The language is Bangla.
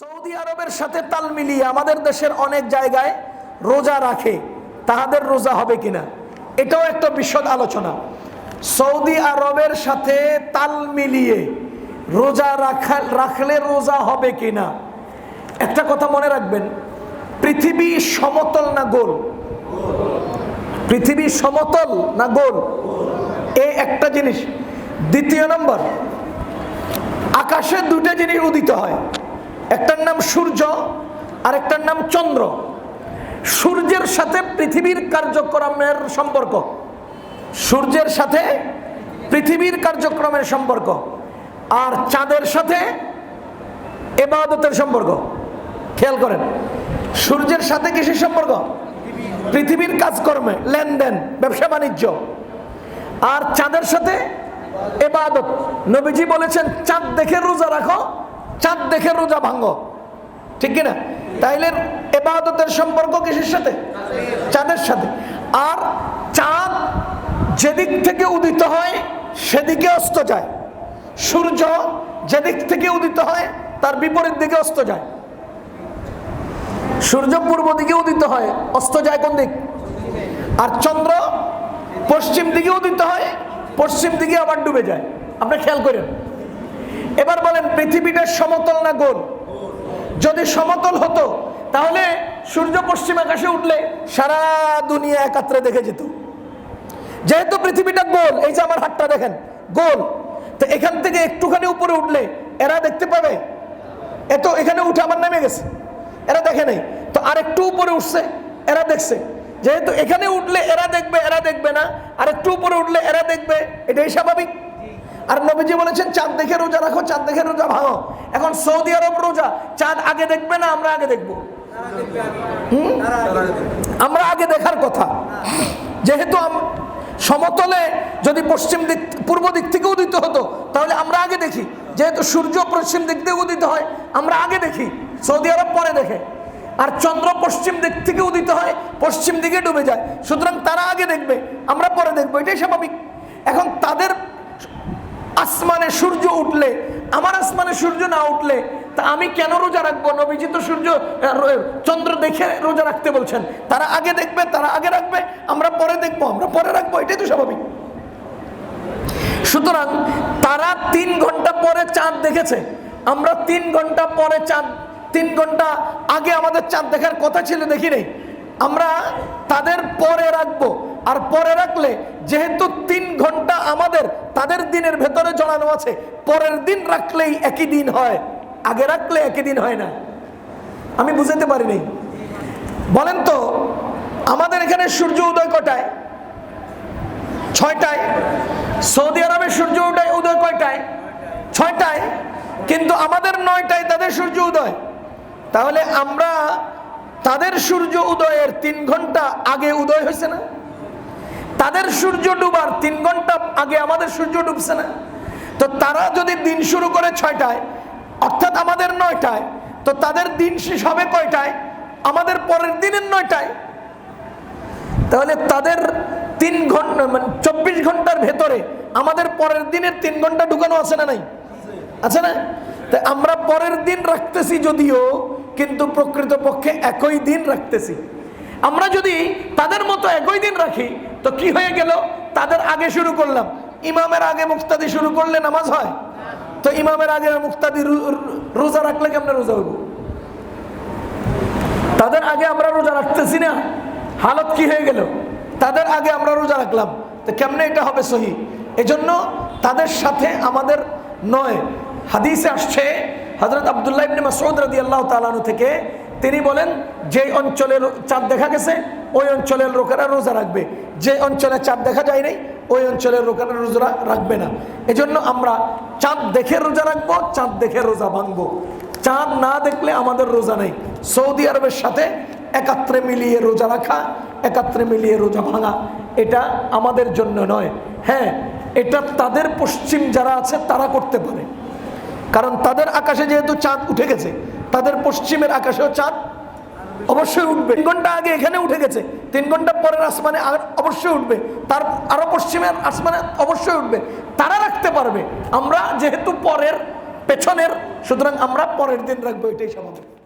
সৌদি আরবের সাথে তাল মিলিয়ে আমাদের দেশের অনেক জায়গায় রোজা রাখে, তাহাদের রোজা হবে কিনা? এটাও একটা বিশদ আলোচনা। সৌদি আরবের সাথে তাল মিলিয়ে রোজা রাখা, রাখলে রোজা হবে কিনা? একটা কথা মনে রাখবেন, পৃথিবী সমতল না গোল? পৃথিবী সমতল না গোল? এই একটা জিনিস। দ্বিতীয় নম্বর, আকাশে দুটো জিনিস উদিত হয়। একটার নাম সূর্য আর একটার নাম চন্দ্র। সূর্যের সাথে পৃথিবীর কার্যক্রমের সম্পর্ক। সূর্যের সাথে পৃথিবীর কার্যক্রমের সম্পর্ক। আর চাঁদের সাথে এবাদতের সম্পর্ক। খেয়াল করেন, সূর্যের সাথে কিসের সম্পর্ক? পৃথিবীর কাজকর্মে, লেনদেন, ব্যবসা, বাণিজ্য। আর চাঁদের সাথে এবাদত। নবীজি বলেছেন, চাঁদ দেখে রোজা রাখো চাঁদ দেখে রোজা ভাঙো। ঠিক কিনা? তাইলে এবাদতের সম্পর্ক কিসের সাথে? চাঁদের সাথে। আর চাঁদ যেদিক থেকে উদিত হয়, সেদিকে অস্ত যায়। সূর্য যেদিক থেকে উদিত হয়, তার বিপরীত দিকে অস্ত যায়। সূর্য পূর্ব দিকে উদিত হয়, অস্ত যায় কোন দিক? আর চন্দ্র পশ্চিম দিকে উদিত হয়, পশ্চিম দিকে আবার ডুবে যায়। আপনি খেয়াল করেন। এবার বলেন, পৃথিবীটা সমতল না গোল? যদি সমতল হতো, তাহলে সূর্য পশ্চিম আকাশে উঠলে সারা দুনিয়া একাত্রে দেখে যেত। যেহেতু পৃথিবীটা গোল, এই যে আমার হাতটা দেখেন, গোল। তো এখান থেকে একটুখানি উপরে উঠলে এরা দেখতে পাবে এত এখানে উঠে আমার নেমে গেছে। এরা দেখে নেই। তো আর একটু উপরে উঠছে, এরা দেখছে। যেহেতু এখানে উঠলে এরা দেখবে এরা দেখবে না। আর একটু উপরে উঠলে এরা দেখবে, এটাই স্বাভাবিক। আর নবীজি বলেছেন, চাঁদ দেখে রোজা রাখো, চাঁদ দেখে রোজা ভাঙো। এখন সৌদি আরব রোজা, চাঁদ আগে দেখবে না আমরা আগে দেখব? আমরা আগে দেখার কথা। যেহেতু সমতলে যদি পশ্চিম দিক, পূর্ব দিক থেকে উদিত হতো, তাহলে আমরা আগে দেখি। যেহেতু সূর্য পশ্চিম দিক থেকে উদিত হয়, আমরা আগে দেখি। সৌদি আরব পরে দেখে। আর চন্দ্র পশ্চিম দিক থেকে উদিত হয়, পশ্চিম দিকে ডুবে যায়। সুতরাং তারা আগে দেখবে, আমরা পরে দেখব। এটাই স্বাভাবিক। এখন তাদের আসমানে সূর্য উঠলে, আমার আসমানে সূর্য না উঠলে, তা আমি কেন রোজা রাখব? নবীজি তো সূর্য চন্দ্র দেখে রোজা রাখতে বলছেন। তারা আগে দেখবে, তারা আগে রাখবে, আমরা পরে দেখব, আমরা পরে রাখব, এটাই তো স্বাভাবিক। সুতরাং তারা তিন ঘণ্টা পরে চাঁদ দেখেছে। আমরা তিন ঘণ্টা পরে চাঁদ, তিন ঘণ্টা আগে আমাদের চাঁদ দেখার কথা ছিল, দেখি নেই। আমরা তাদের পরে রাখব। আর পরে রাখলে, যেহেতু তিন ঘণ্টা আমাদের, তাদের দিনের ভেতরে জড়ানো আছে, পরের দিন রাখলেই একই দিন হয়। আগে রাখলে একই দিন হয় না। আমি বুঝাতে পারিনি। বলেন তো, আমাদের এখানে সূর্য উদয় কটায়? ছয়টায়। সৌদি আরবে সূর্য উদয় উদয় কয়টায়? ছয়টায়। কিন্তু আমাদের নয়টায় তাদের সূর্য উদয়। তাহলে আমরা তাদের সূর্য উদয়ের তিন ঘণ্টা আগে উদয় হয়েছে না? তাদের সূর্য ডুবার তিন ঘণ্টা আগে আমাদের সূর্য ডুবছে না। তো তারা যদি দিন শুরু করে ছয়টায়, অর্থাৎ আমাদের নয়টায়, তো তাদের দিন শেষ হবে কয়টায়? আমাদের পরের দিনের নয়টায়। তাহলে তাদের তিন ঘণ্টা মানে চব্বিশ ঘণ্টার ভেতরে আমাদের পরের দিনের তিন ঘণ্টা ঢুকানো আছে না নাই? আছে না? তাই আমরা পরের দিন রাখতেছি যদিও, কিন্তু প্রকৃত পক্ষে একই দিন রাখতেছি। আমরা যদি তাদের মতো একই দিন রাখি, তো কি হয়ে গেল? তাদের আগে শুরু করলাম। ইমামের আগে মুক্তাদি শুরু করলে নামাজ হয়। তো ইমামের আগে মুক্তাদি রোজা রাখলে কেমন রোজা হইব? তাদের আগে আমরা রোজা রাখতেছি না। হালত কি হয়ে গেল? তাদের আগে আমরা রোজা রাখলাম। তো কেমনে এটা হবে সহি? এজন্য তাদের সাথে আমাদের নয়। হাদিসে আসছে হজরত আবদুল্লাহ ইবনে মাসউদ রাদিয়াল্লাহু তাআলা থেকে তিনি বলেন, যে অঞ্চলের চাঁদ দেখা গেছে, ওই অঞ্চলের লোকেরা রোজা রাখবে। যে অঞ্চলে চাঁদ দেখা যায় নাই, ওই অঞ্চলের লোকেরা রোজা রাখবে না। এজন্য আমরা চাঁদ দেখে রোজা রাখব, চাঁদ দেখে রোজা ভাঙবো। চাঁদ না দেখলে আমাদের রোজা নেই। সৌদি আরবের সাথে একাত্রে মিলিয়ে রোজা রাখা, একাত্রে মিলিয়ে রোজা ভাঙা, এটা আমাদের জন্য নয়। হ্যাঁ এটা তাদের পশ্চিম যারা আছে, তারা করতে পারে। কারণ তাদের আকাশে যেহেতু চাঁদ উঠে গেছে তাদের পশ্চিমের আকাশেও চাঁদ অবশ্যই উঠবে। তিন ঘণ্টা আগে এখানে উঠে গেছে। তিন ঘণ্টা পরের আসমানে আর অবশ্যই উঠবে। তার আরও পশ্চিমের আসমানে অবশ্যই উঠবে। তারা রাখতে পারবে। আমরা যেহেতু পরের পেছনের, সুতরাং আমরা পরের দিন রাখব, এটাই স্বাভাবিক